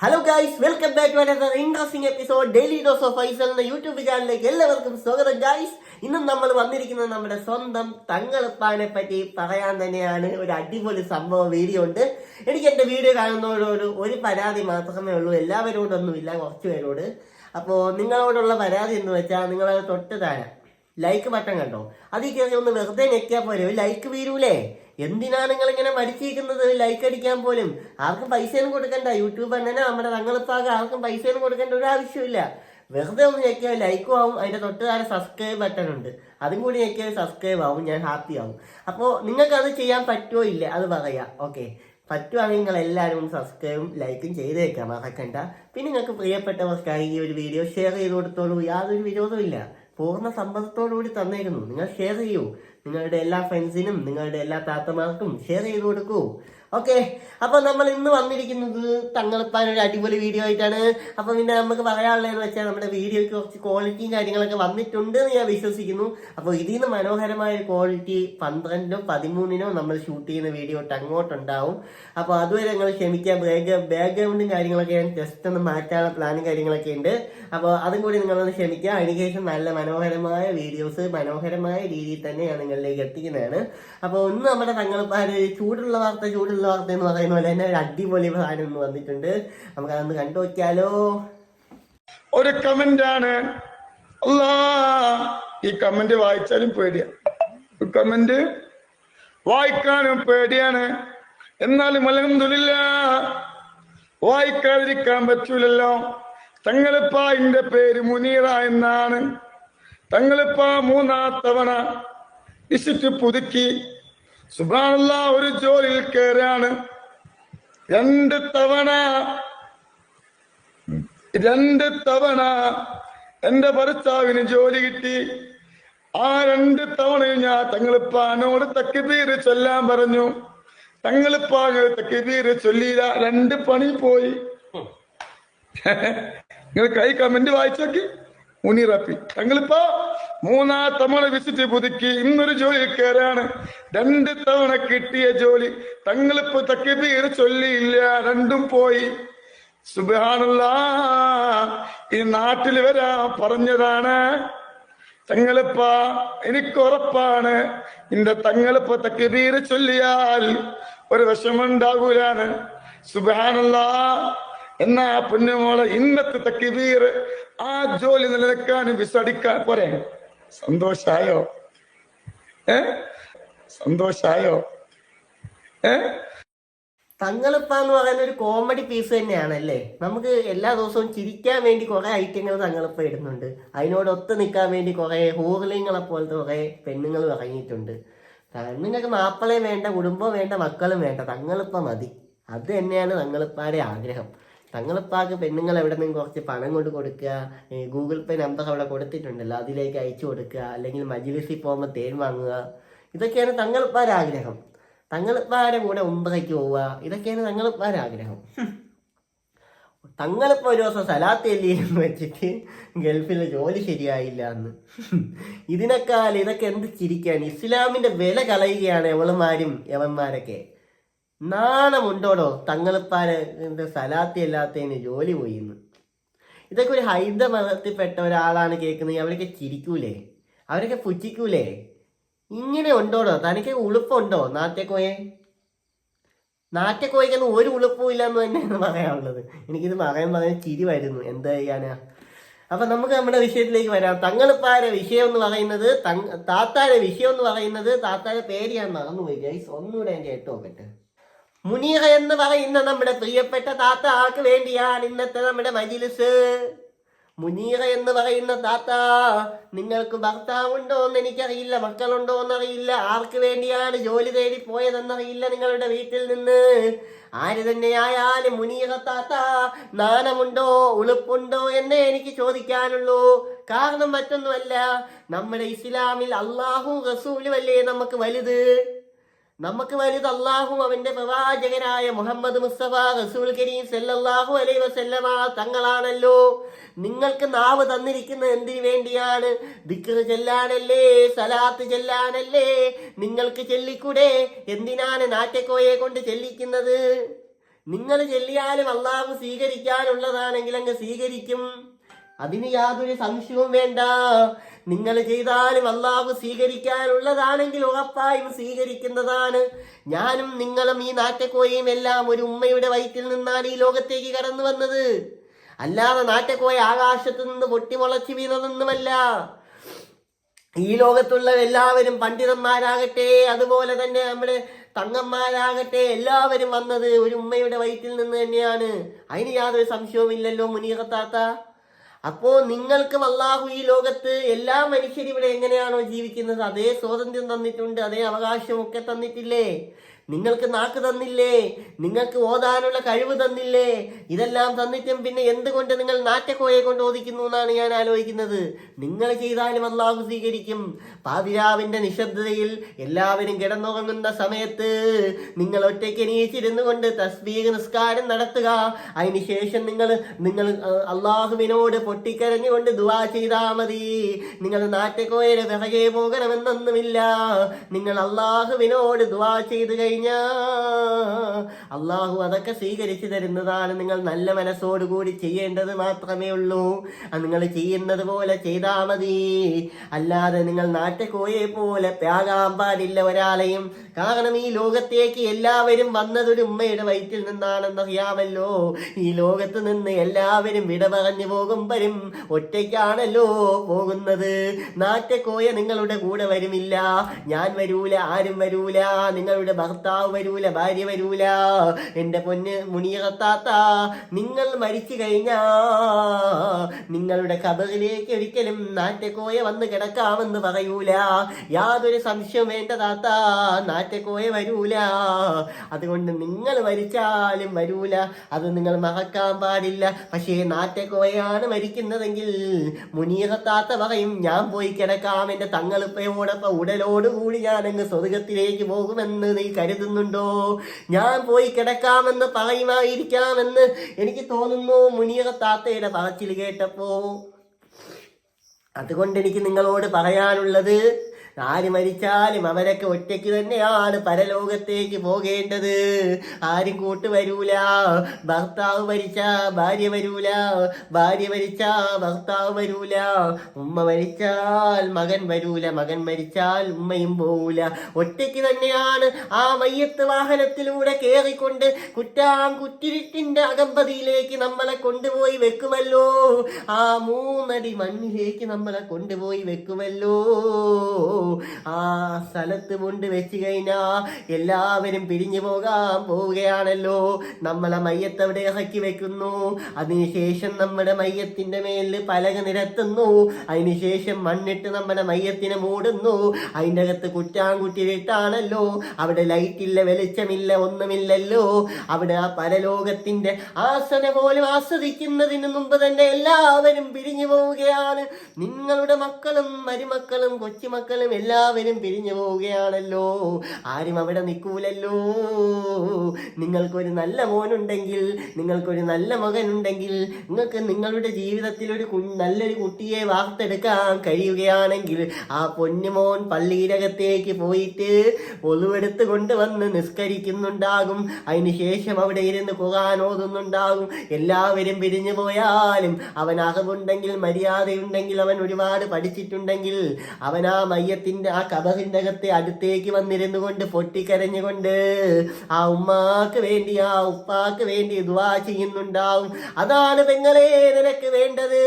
Hello guys welcome back to another interesting episode daily dose of Faisal എന്ന YouTube ചാനലിലേക്ക് എല്ലാവർക്കും സ്വാഗതം guys ഇന്നും നമ്മൾ വന്നിരിക്കുന്നത് നമ്മുടെ സ്വന്തം തങ്ങളുപ്പാനെ പറ്റി പറയാൻ തന്നെയാണ്. ഒരു അടിപൊളി സംഭവ വീഡിയോ ഉണ്ട്. എനിക്ക് എന്റെ വീഡിയോ കാണുന്നവരോട് ഒരു പരാതി മാത്രമേ ഉള്ളൂ. എല്ലാവരോടൊന്നുമില്ല കുറച്ച് പേരോട്. അപ്പോൾ നിങ്ങളോടുള്ള പരാതി എന്ന് വെച്ചാൽ നിങ്ങളത് തൊട്ട് താഴെ. ലൈക്ക് ബട്ടൺ കണ്ടോ? അതിൽ കയറി ഒന്ന് വെറുതെ ഞെക്കിയാൽ പോലെ ഒരു ലൈക്ക് വീരൂലേ? എന്തിനാണ് നിങ്ങൾ ഇങ്ങനെ മടിച്ചിരിക്കുന്നത്? ലൈക്ക് അടിക്കാൻ പോലും. ആർക്കും പൈസയൊന്നും കൊടുക്കണ്ട. യൂട്യൂബ് അങ്ങനെ നമ്മുടെ തങ്ങളിപ്പാകെ ആർക്കും പൈസയൊന്നും കൊടുക്കേണ്ട ഒരു ആവശ്യമില്ല വെറുതെ ഒന്ന് ഞെക്കിയാൽ ലൈക്കും ആവും. അതിന്റെ തൊട്ട് സബ്സ്ക്രൈബ് ബട്ടൺ ഉണ്ട്. അതും കൂടി ഞെക്കിയാൽ സബ്സ്ക്രൈബ് ആവും. ഞാൻ ഹാപ്പി ആവും. അപ്പോൾ നിങ്ങൾക്ക് അത് ചെയ്യാൻ പറ്റുമോ ഇല്ല? അത് പറയാം. ഓക്കെ പറ്റുവാണെങ്കിൽ നിങ്ങൾ എല്ലാവരും സബ്സ്ക്രൈബും ലൈക്കും ചെയ്തേക്കാം മറക്കണ്ട. പിന്നെ നിങ്ങൾക്ക് പ്രിയപ്പെട്ടവർക്കായി ഈ ഒരു വീഡിയോ ഷെയർ ചെയ്ത് കൊടുത്തോളൂ. യാതൊരു വിരോധവും ഇല്ല പൂർണ സമ്മതത്തോടുകൂടി തന്നേക്കുന്നു. നിങ്ങൾ ഷെയർ ചെയ്യൂ. നിങ്ങളുടെ എല്ലാ ഫ്രണ്ട്സിനും നിങ്ങളുടെ എല്ലാ താത്തമാർക്കും ഷെയർ ചെയ്ത് കൊടുക്കൂ. ഓക്കെ. അപ്പൊ നമ്മൾ ഇന്ന് വന്നിരിക്കുന്നത് തങ്ങളിപ്പാൻ ഒരു അടിപൊളി വീഡിയോ ആയിട്ടാണ്. അപ്പൊ പിന്നെ നമുക്ക് പറയാനുള്ളതെന്ന് വെച്ചാൽ നമ്മുടെ വീഡിയോയ്ക്ക് കുറച്ച് ക്വാളിറ്റിയും കാര്യങ്ങളൊക്കെ വന്നിട്ടുണ്ട് എന്ന് ഞാൻ വിശ്വസിക്കുന്നു. അപ്പോൾ ഇതിൽ നിന്ന് മനോഹരമായ ക്വാളിറ്റി പന്ത്രണ്ടിനോ പതിമൂന്നിനോ നമ്മൾ ഷൂട്ട് ചെയ്യുന്ന വീഡിയോ ഇട്ട് അങ്ങോട്ടുണ്ടാവും. അപ്പോൾ അതുവരെ നിങ്ങൾ ക്ഷമിക്കുക. ബാക്ക് ബാക്ക്ഗ്രൗണ്ടും കാര്യങ്ങളൊക്കെ ഞാൻ ജസ്റ്റ് ഒന്ന് മാറ്റാനുള്ള പ്ലാനും കാര്യങ്ങളൊക്കെ ഉണ്ട്. അപ്പോൾ അതും കൂടി നിങ്ങളൊന്ന് ക്ഷമിക്കുക. അതിനുശേഷം നല്ല മനോഹരമായ വീഡിയോസ് മനോഹരമായ രീതിയിൽ തന്നെ ഞാൻ നിങ്ങളിലേക്ക് എത്തിക്കുന്നതാണ്. അപ്പോൾ ഒന്ന് നമ്മുടെ തങ്ങളിപ്പാര് ചൂടുള്ള വാർത്ത ചൂടുള്ള വാർത്ത എന്ന് പറയുന്ന പോലെ തന്നെ ഒരു അടിപൊളി സാധനം ഒന്ന് വന്നിട്ടുണ്ട്. നമുക്ക് അതൊന്ന് കണ്ടു നോക്കിയാലോ? ഒരു കമന്റ് ആണ്. അല്ലാ ഈ കമന്റ് വായിച്ചാലും പേടിയാണ് കമന്റ് വായിക്കാനും പേടിയാണ്. എന്നാലും അലഹമില്ല വായിക്കാതിരിക്കാൻ പറ്റൂലല്ലോ. തങ്ങളിപ്പാ എന്റെ പേര് മുനീറ എന്നാണ്. തങ്ങളിപ്പ മൂന്നാം തവണ വിസിറ്റ് പുതുക്കി. സുബാനുള്ള ഒരു ജോലിയിൽ കയറാണ് രണ്ട് തവണ രണ്ട് തവണ എന്റെ ഭർത്താവിന് ജോലി കിട്ടി. ആ രണ്ട് തവണയും ഞാൻ തങ്ങളിപ്പാനോട് തക്കിതീര് ചൊല്ലാൻ പറഞ്ഞു. തങ്ങളിപ്പാങ്ങൾ തക്കിതീര് ചൊല്ലിയില്ല രണ്ട് പണി പോയി. നിങ്ങൾ കൈ കമന്റ് വായിച്ചോക്കി. മുനീറപ്പി. തങ്ങളിപ്പോ മൂന്നാ തവണ വിസിറ്റ് പുതുക്കി. ഇന്നൊരു ജോലി കയറാണ് രണ്ട് തവണ കിട്ടിയ ജോലി. തങ്ങളിപ്പോ തക്കിതീര് ചൊല്ലിയില്ല. രണ്ടും പോയി. സുബാനുള്ള ഈ നാട്ടിൽ വരാ പറഞ്ഞതാണ്. തങ്ങളിപ്പ എനിക്ക് ഉറപ്പാണ്. എന്റെ തങ്ങളിപ്പ തക്കീര് ചൊല്ലിയാൽ ഒരു വിഷമുണ്ടാകൂലാണ് സുബാനുള്ള എന്നാ പൊന്നുമോളെ ഇന്നത്തെ തക്കീർ ആ ജോലി നിലനിൽക്കാനും വിസടിക്കാൻ പോരെ. സന്തോഷായോ? ഏ? സന്തോഷായോ? ഏ? തങ്ങളിപ്പ എന്ന് പറയുന്ന ഒരു കോമഡി പീസ് തന്നെയാണ് തന്നെയാണല്ലേ? നമുക്ക് എല്ലാ ദിവസവും ചിരിക്കാൻ വേണ്ടി കുറെ ഐറ്റങ്ങൾ തങ്ങളിപ്പ ഇടുന്നുണ്ട്. അതിനോട് ഒത്തു നിൽക്കാൻ വേണ്ടി കുറെ ഹൂർലിങ്ങളെ പോലത്തെ കുറെ പെണ്ണുങ്ങൾ ഇറങ്ങിയിട്ടുണ്ട്. പെണ്ണുങ്ങൾക്ക് മാപ്പിളയും വേണ്ട കുടുംബം വേണ്ട മക്കളും വേണ്ട. തങ്ങളിപ്പ മതി. അത് തന്നെയാണ് തങ്ങളിപ്പാടെ ആഗ്രഹം. തങ്ങളിപ്പാക്ക് പെണ്ണുങ്ങൾ എവിടെ നിന്ന് കുറച്ച് പണം കൊണ്ട് കൊടുക്കുക ഗൂഗിൾ പേ നമ്പർ അവിടെ കൊടുത്തിട്ടുണ്ടല്ലോ അതിലേക്ക് അയച്ചു കൊടുക്കുക അല്ലെങ്കിൽ മജിലിസിൽ പോകുമ്പോൾ തേൻ വാങ്ങുക ഇതൊക്കെയാണ് തങ്ങളിപ്പാരെ ആഗ്രഹം. തങ്ങളിപ്പാരെ കൂടെ ഉമ്പറയ്ക്ക് പോവുക ഇതൊക്കെയാണ് തങ്ങളിപ്പാരെ ആഗ്രഹം. തങ്ങളിപ്പ ഒരു ദിവസം സലാത്ത് എന്ന് വെച്ചിട്ട് ഗൾഫിലെ ജോലി ശരിയായില്ല എന്ന്. ഇതിനേക്കാൾ ഇതൊക്കെ എന്ത് ചിരിക്കാണ്? ഇസ്ലാമിന്റെ വില കളയുകയാണ് എവളുമാരും യവന്മാരൊക്കെ. നാണമുണ്ടോടോ? തങ്ങളിപ്പാരെ സലാത്തി അല്ലാത്തതിന് ജോലി പോയിന്ന്. ഇതൊക്കെ ഒരു ഹൈന്ദ മതത്തിൽപ്പെട്ട ഒരാളാണ് കേൾക്കുന്നത്. അവരൊക്കെ ചിരിക്കൂലേ? അവരൊക്കെ പുച്ഛിക്കൂലേ? ഇങ്ങനെ ഉണ്ടോടോ? തനിക്ക് ഉളുപ്പുണ്ടോ നാട്യക്കോയെ? നാട്യക്കോയ്ക്കൊന്നും ഒരു ഉളുപ്പും ഇല്ലെന്ന് തന്നെയാണ് പറയാനുള്ളത്. എനിക്കിത് പറയാൻ പറയാൻ ചിരി വരുന്നു എന്താ ചെയ്യാനാ? അപ്പൊ നമുക്ക് നമ്മുടെ വിഷയത്തിലേക്ക് വരാം. തങ്ങളിപ്പാരെ വിഷയം എന്ന് പറയുന്നത് താത്താരെ വിഷയം എന്ന് പറയുന്നത് താത്താരെ പേര് ഞാൻ മറന്നുപോയി. ഗൈസ് ഒന്നുകൂടെ ഞാൻ കേട്ടു നോക്കട്ടെ. മുനീറ എന്ന് പറയുന്ന നമ്മുടെ പ്രിയപ്പെട്ട താത്ത ആർക്ക് വേണ്ടിയാണ് ഇന്നത്തെ നമ്മുടെ മജിലിസ്. മുനീറ എന്ന് പറയുന്ന താത്ത നിങ്ങൾക്ക് ഭർത്താവുണ്ടോ എന്ന് എനിക്കറിയില്ല മക്കളുണ്ടോ എന്നറിയില്ല ആർക്ക് വേണ്ടിയാണ് ജോലി തേടി പോയതെന്നറിയില്ല നിങ്ങളുടെ വീട്ടിൽ നിന്ന്. ആര് തന്നെയായാലും മുനീറ താത്ത നാണമുണ്ടോ ഉളുപ്പുണ്ടോ എന്നേ എനിക്ക് ചോദിക്കാനുള്ളൂ. കാരണം മറ്റൊന്നുമല്ല നമ്മുടെ ഇസ്ലാമിൽ അള്ളാഹു റസൂലും അല്ലേ നമുക്ക് വലുത്? നമുക്ക് വലുത് അള്ളാഹും അവന്റെ പ്രവാചകനായ മുഹമ്മദ് മുസ്തഫ റസൂൽ കരീം സല്ലല്ലാഹു അലൈഹി വസല്ലമ തങ്ങളാണല്ലോ. നിങ്ങൾക്ക് നാവ് തന്നിരിക്കുന്നത് എന്തിനു വേണ്ടിയാണ്? ദിക്ർ ചെല്ലാനല്ലേ സലാത്ത് ചെല്ലാനല്ലേ? നിങ്ങൾക്ക് ചെല്ലിക്കൂടെ? എന്തിനാണ് നാറ്റക്കോയെ കൊണ്ട് ചെല്ലിക്കുന്നത്? നിങ്ങൾ ചെല്ലിയാലും അള്ളാഹു സ്വീകരിക്കാനുള്ളതാണെങ്കിൽ അങ്ങ് സ്വീകരിക്കും. അതിന് യാതൊരു സംശയവും വേണ്ട. നിങ്ങൾ ചെയ്താലും അള്ളാഹു സ്വീകരിക്കാനുള്ളതാണെങ്കിൽ ഉറപ്പായും സ്വീകരിക്കുന്നതാണ്. ഞാനും നിങ്ങളും ഈ നാറ്റക്കോയയും എല്ലാം ഒരു ഉമ്മയുടെ വയറ്റിൽ നിന്നാണ് ഈ ലോകത്തേക്ക് കടന്നു വന്നത്. അല്ലാതെ നാറ്റക്കോയ ആകാശത്തു നിന്ന് പൊട്ടിമുളച്ചു വീണതൊന്നുമല്ല. ഈ ലോകത്തുള്ള എല്ലാവരും പണ്ഡിതന്മാരാകട്ടെ അതുപോലെ തന്നെ നമ്മുടെ തങ്ങന്മാരാകട്ടെ എല്ലാവരും വന്നത് ഒരു ഉമ്മയുടെ വയറ്റിൽ നിന്ന് തന്നെയാണ്. അതിന് യാതൊരു സംശയവുമില്ലല്ലോ മുനീറത്താത്ത. അപ്പോ നിങ്ങൾക്ക് അള്ളാഹു ഈ ലോകത്ത് എല്ലാ മനുഷ്യരും ഇവിടെ എങ്ങനെയാണോ ജീവിക്കുന്നത്? അതേ സ്വാതന്ത്ര്യം തന്നിട്ടുണ്ട് അതേ അവകാശമൊക്കെ തന്നിട്ടില്ലേ? നിങ്ങൾക്ക് നാക്ക് തന്നില്ലേ? നിങ്ങൾക്ക് ഓതാനുള്ള കഴിവ് തന്നില്ലേ? ഇതെല്ലാം തന്നിട്ടും പിന്നെ എന്തുകൊണ്ട് നിങ്ങൾ നാറ്റക്കോയെ കൊണ്ട് ഓദിക്കുന്നു എന്നാണ് ഞാൻ ആലോചിക്കുന്നത്. നിങ്ങൾ ചെയ്താലും അള്ളാഹു സ്വീകരിക്കും. പാതിരാവിന്റെ നിശബ്ദതയിൽ എല്ലാവരും കിടന്നുറങ്ങുന്ന സമയത്ത് നിങ്ങൾ ഒറ്റയ്ക്ക് എണീച്ചിരുന്നു കൊണ്ട് തസ്ബീഹ് നിസ്കാരം നടത്തുക. അതിനുശേഷം നിങ്ങൾ നിങ്ങൾ അള്ളാഹുവിനോട് പൊട്ടിക്കരഞ്ഞുകൊണ്ട് ദുവാ ചെയ്താൽ മതി. നിങ്ങൾ നാറ്റക്കോയുടെ പിറകെ പോകണമെന്നൊന്നുമില്ല. നിങ്ങൾ അള്ളാഹുവിനോട് ദുവാ ചെയ്തു കഴിഞ്ഞാ അള്ളാഹു അതൊക്കെ സ്വീകരിച്ചു തരുന്നതാണ് നിങ്ങൾ നല്ല മനസ്സോടുകൂടി ചെയ്യേണ്ടത് മാത്രമേ ഉള്ളൂ. നിങ്ങൾ ചെയ്യുന്നത് പോലെ ചെയ്താൽ മതി. അല്ലാതെ നിങ്ങൾ നാട്ടുകോയെ പോലെ ത്യാഗാൻ പാടില്ല ഒരാളെയും. കാരണം ഈ ലോകത്തേക്ക് എല്ലാവരും വന്നതൊരു ഉമ്മയുടെ വയറ്റിൽ നിന്നാണെന്നറിയാമല്ലോ ഈ ലോകത്ത് നിന്ന് എല്ലാവരും വിട പറഞ്ഞു പോകുമ്പോഴും ഒറ്റയ്ക്കാണല്ലോ പോകുന്നത്. നാറ്റക്കോയ നിങ്ങളുടെ കൂടെ വരുമില്ല. ഞാൻ വരൂല ആരും വരൂല. നിങ്ങളുടെ ഭർത്താവ് വരൂല ഭാര്യ വരൂല. എന്റെ പൊന്ന് മുനിയകത്താത്ത നിങ്ങൾ മരിച്ചു കഴിഞ്ഞാ. നിങ്ങളുടെ കബറിലേക്ക് ഒരിക്കലും നാറ്റക്കോയ വന്ന് കിടക്കാമെന്ന് പറയൂല. യാതൊരു സംശയം വേണ്ട താത്ത നാറ്റക്കോയ വരൂല. അതുകൊണ്ട് നിങ്ങൾ മരിച്ചാലും വരൂല. അത് നിങ്ങൾ മറക്കാൻ പാടില്ല. പക്ഷേ നാറ്റക്കോയാണ് മരിക്കുന്നതെങ്കിൽ മുനീറത്താത്ത പറയും ഞാൻ പോയി കിടക്കാം. എന്റെ തങ്ങളിപ്പയോടൊപ്പം ഉടലോടുകൂടി ഞാനങ്ങ് സ്വർഗത്തിലേക്ക് പോകുമെന്ന് നീ കരുതുന്നുണ്ടോ ഞാൻ പോയി കിടക്കാമെന്ന് പറയുമായിരിക്കാമെന്ന് എനിക്ക് തോന്നുന്നു മുനീറത്താത്തയുടെ പറച്ചിൽ കേട്ടപ്പോ. അതുകൊണ്ട് എനിക്ക് നിങ്ങളോട് പറയാനുള്ളത് ആര് മരിച്ചാലും അവരൊക്കെ ഒറ്റയ്ക്ക് തന്നെയാണ് പരലോകത്തേക്ക് പോകേണ്ടത്. ആരും കൂട്ട് വരൂല ഭർത്താവ് മരിച്ച ഭാര്യ വരൂല ഭാര്യ മരിച്ച ഭർത്താവ് വരൂല ഉമ്മ മരിച്ചാൽ മകൻ വരൂല മകൻ മരിച്ചാൽ ഉമ്മയും പോവൂല. ഒറ്റയ്ക്ക് തന്നെയാണ് ആ മയ്യത്ത് വാഹനത്തിലൂടെ കയറിക്കൊണ്ട് കുറ്റാം കുറ്റിരിട്ടിന്റെ അകമ്പതിയിലേക്ക് നമ്മളെ കൊണ്ടുപോയി വെക്കുമല്ലോ. ആ മൂന്നടി മണ്ണിലേക്ക് നമ്മളെ കൊണ്ടുപോയി വെക്കുമല്ലോ. ആ സ്ഥലത്ത് മുണ്ട് വെച്ച് കഴിഞ്ഞാ എല്ലാവരും പിരിഞ്ഞു പോകാൻ പോവുകയാണല്ലോ. നമ്മളെ മയ്യത്ത് അവിടെ ഇറക്കി വെക്കുന്നു. അതിനുശേഷം നമ്മുടെ മയ്യത്തിന്റെ മേലിൽ പലക നിരത്തുന്നു. അതിനുശേഷം മണ്ണിട്ട് നമ്മുടെ മയ്യത്തിനെ മൂടുന്നു. അതിന്റെ അകത്ത് കുറ്റാൻകുട്ടിയിട്ടാണല്ലോ അവിടെ ലൈറ്റില്ല വെളിച്ചമില്ല ഒന്നുമില്ലല്ലോ. അവിടെ ആ പരലോകത്തിന്റെ ആസന പോലും ആസ്വദിക്കുന്നതിന് മുമ്പ് തന്നെ എല്ലാവരും പിരിഞ്ഞു പോവുകയാണ്. നിങ്ങളുടെ മക്കളും മരുമക്കളും കൊച്ചുമക്കളും എല്ലാവരും പിരിഞ്ഞു പോവുകയാണല്ലോ. ആരും അവിടെ നിൽക്കൂലല്ലോ. നിങ്ങൾക്കൊരു നല്ല മോനുണ്ടെങ്കിൽ നിങ്ങൾക്കൊരു നല്ല മകനുണ്ടെങ്കിൽ നിങ്ങൾക്ക് നിങ്ങളുടെ ജീവിതത്തിൽ ഒരു നല്ലൊരു കുട്ടിയെ വാർത്തെടുക്കാൻ കഴിയുകയാണെങ്കിൽ ആ പൊന്നുമോൻ പള്ളിയിലകത്തേക്ക് പോയിട്ട് ഒളിവെടുത്ത് കൊണ്ടുവന്ന് നിസ്കരിക്കുന്നുണ്ടാകും. അതിനുശേഷം അവിടെ ഇരുന്ന് പോകാൻ ഓതുന്നുണ്ടാകും. എല്ലാവരും പിരിഞ്ഞു പോയാലും അവൻ അകവുണ്ടെങ്കിൽ മര്യാദയുണ്ടെങ്കിൽ അവൻ ഒരുപാട് പഠിച്ചിട്ടുണ്ടെങ്കിൽ അവൻ ആ മയ്യത്തിന്റെ ആ കഥ ചിന്തകത്തെ അടുത്തേക്ക് വന്നിരുന്നു കൊണ്ട് പൊട്ടിക്കരഞ്ഞുകൊണ്ട് ആ ഉമ്മാക്ക് വേണ്ടി ആ ഉപ്പാക്ക് വേണ്ടി ദുവാ ചെയ്യുന്നുണ്ടാവും. അതാണ് പെങ്ങളെ നിനക്ക് വേണ്ടത്.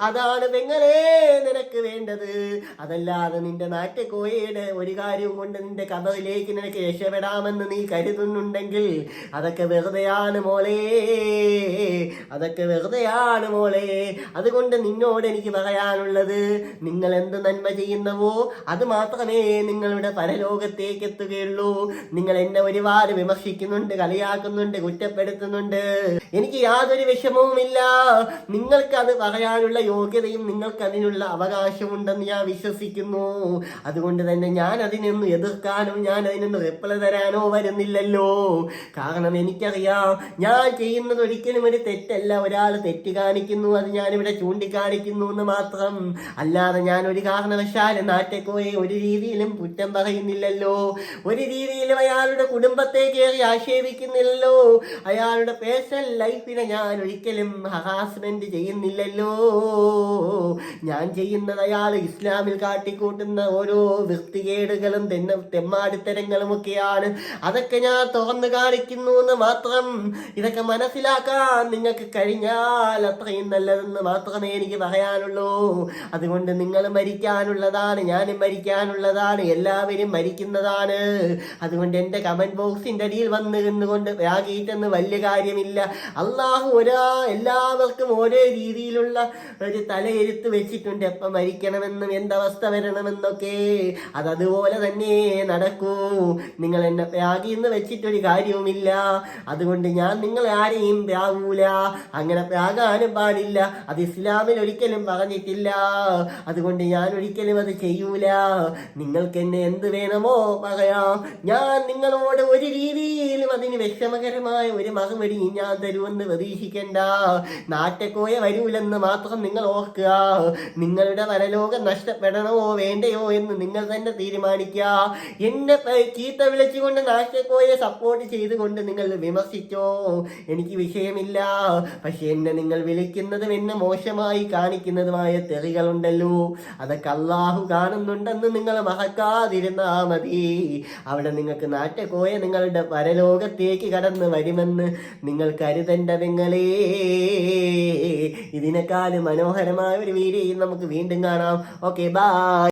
അതാണ് പെങ്ങളെ നിനക്ക് വേണ്ടത്. അതല്ലാതെ നിന്റെ നാട്ടുകോയയുടെ ഒരു കാര്യവും കൊണ്ട് നിന്റെ കഥയിലേക്ക് നിനക്ക് രക്ഷപ്പെടാമെന്ന് നീ കരുതുന്നുണ്ടെങ്കിൽ അതൊക്കെ വെറുതെയാണ് മോളെ. അതൊക്കെ വെറുതെയാണ് മോളെ. അതുകൊണ്ട് നിന്നോട് എനിക്ക് പറയാനുള്ളത് നിങ്ങൾ എന്ത് നന്മ ചെയ്യുന്നവോ അത് മാത്രമേ നിങ്ങളുടെ പരലോകത്തേക്ക് എത്തുകയുള്ളൂ നിങ്ങൾ എന്നെ ഒരുപാട് വിമർശിക്കുന്നുണ്ട് കളിയാക്കുന്നുണ്ട് കുറ്റപ്പെടുത്തുന്നുണ്ട്. എനിക്ക് യാതൊരു വിഷമവുമില്ല. നിങ്ങൾക്ക് അത് പറയാനുള്ള യോഗ്യതയും നിങ്ങൾക്ക് അതിനുള്ള അവകാശമുണ്ടെന്ന് ഞാൻ വിശ്വസിക്കുന്നു. അതുകൊണ്ട് തന്നെ ഞാൻ അതിനൊന്നും എതിർക്കാനോ ഞാൻ അതിനൊന്ന് റിപ്ലൈ തരാനോ വരുന്നില്ലല്ലോ. കാരണം എനിക്കറിയാം ഞാൻ ചെയ്യുന്നത് ഒരിക്കലും ഒരു തെറ്റല്ല. ഒരാൾ തെറ്റ് കാണിക്കുന്നു അത് ഞാനിവിടെ ചൂണ്ടിക്കാണിക്കുന്നു എന്ന് മാത്രം. അല്ലാതെ ഞാൻ ഒരു കാരണവശാലും നാട്ടെക്കോയെ ഒരു രീതിയിലും കുറ്റം പറയുന്നില്ലല്ലോ. ഒരു രീതിയിലും അയാളുടെ കുടുംബത്തെ കയറി ആക്ഷേപിക്കുന്നില്ലല്ലോ. അയാളുടെ പേഴ്സണൽ ലൈഫിനെ ഞാൻ ഒരിക്കലും ഹറാസ്മെന്റ് ചെയ്യുന്നില്ലല്ലോ. ഞാൻ ചെയ്യുന്നത് അയാൾ ഇസ്ലാമിൽ കാട്ടിക്കൂട്ടുന്ന ഓരോ വൃത്തികേടുകളും തെന്ന തെമ്മാടിത്തരങ്ങളും ഒക്കെയാണ് അതൊക്കെ ഞാൻ തുറന്നു കാണിക്കുന്നു എന്ന് മാത്രം ഇതൊക്കെ മനസ്സിലാക്കാൻ നിങ്ങൾക്ക് കഴിഞ്ഞാൽ അത്രയും നല്ലതെന്ന് മാത്രമേ എനിക്ക് പറയാനുള്ളൂ. അതുകൊണ്ട് നിങ്ങൾ മരിക്കാനുള്ളതാണ് ഞാനും മരിക്കാനുള്ളതാണ് എല്ലാവരും മരിക്കുന്നതാണ്. അതുകൊണ്ട് എന്റെ കമന്റ് ബോക്സിന്റെ അടിയിൽ വന്ന് നിന്നുകൊണ്ട് വ്യാഗീട്ടെന്ന് വലിയ കാര്യമില്ല. അള്ളാഹു ഒരാ എല്ലാവർക്കും ഓരോ രീതിയിലുള്ള ഒരു തലയെഴുത്ത് വെച്ചിട്ടുണ്ട്. എപ്പം മരിക്കണമെന്നും എന്തവസ്ഥ വരണമെന്നൊക്കെ. അതതുപോലെ തന്നെ നടക്കൂ. നിങ്ങൾ എന്നെ പ്രാഗിന്ന് വെച്ചിട്ടൊരു കാര്യവുമില്ല. അതുകൊണ്ട് ഞാൻ നിങ്ങളെ ആരെയും വ്യാകൂല അങ്ങനെ വ്യാകാനും പാടില്ല. അത് ഇസ്ലാമിൽ ഒരിക്കലും പറഞ്ഞിട്ടില്ല. അതുകൊണ്ട് ഞാൻ ഒരിക്കലും അത് ചെയ്യൂല. നിങ്ങൾക്ക് എന്നെ എന്ത് വേണമോ പറയാം ഞാൻ നിങ്ങളോട് ഒരു രീതിയിലും അതിന് വിഷമകരമായ ഒരു മറുപടി ഞാൻ തരുമെന്ന് പ്രതീക്ഷിക്കണ്ട. നാറ്റക്കോയ വരൂലെന്ന് മാത്രം നിങ്ങൾ ഓർക്കുക. നിങ്ങളുടെ വരലോകം നഷ്ടപ്പെടണമോ വേണ്ടയോ എന്ന് നിങ്ങൾ തന്നെ തീരുമാനിക്കുക. എന്നെ ചീത്ത വിളിച്ചുകൊണ്ട് നാറ്റക്കോയെ സപ്പോർട്ട് ചെയ്തുകൊണ്ട് നിങ്ങൾ വിമർശിച്ചോ? എനിക്ക് വിഷയമില്ല. പക്ഷെ എന്നെ നിങ്ങൾ വിളിക്കുന്നതും എന്നെ മോശമായി കാണിക്കുന്നതുമായ തെറികളുണ്ടല്ലോ. അതൊക്കെ അള്ളാഹു കാണുന്നുണ്ടെന്ന് നിങ്ങൾ മറക്കാതിരുന്നാ മതി. അവിടെ നിങ്ങൾക്ക് നാറ്റക്കോയ നിങ്ങളുടെ പരലോകത്തേക്ക് കടന്ന് വരുമെന്ന് നിങ്ങൾ കരുതണ്ട നിങ്ങളേ ഇതിനേക്കാളും മനോഹരമായ ഒരു വീഡിയോ നമുക്ക് വീണ്ടും കാണാം. Okay bye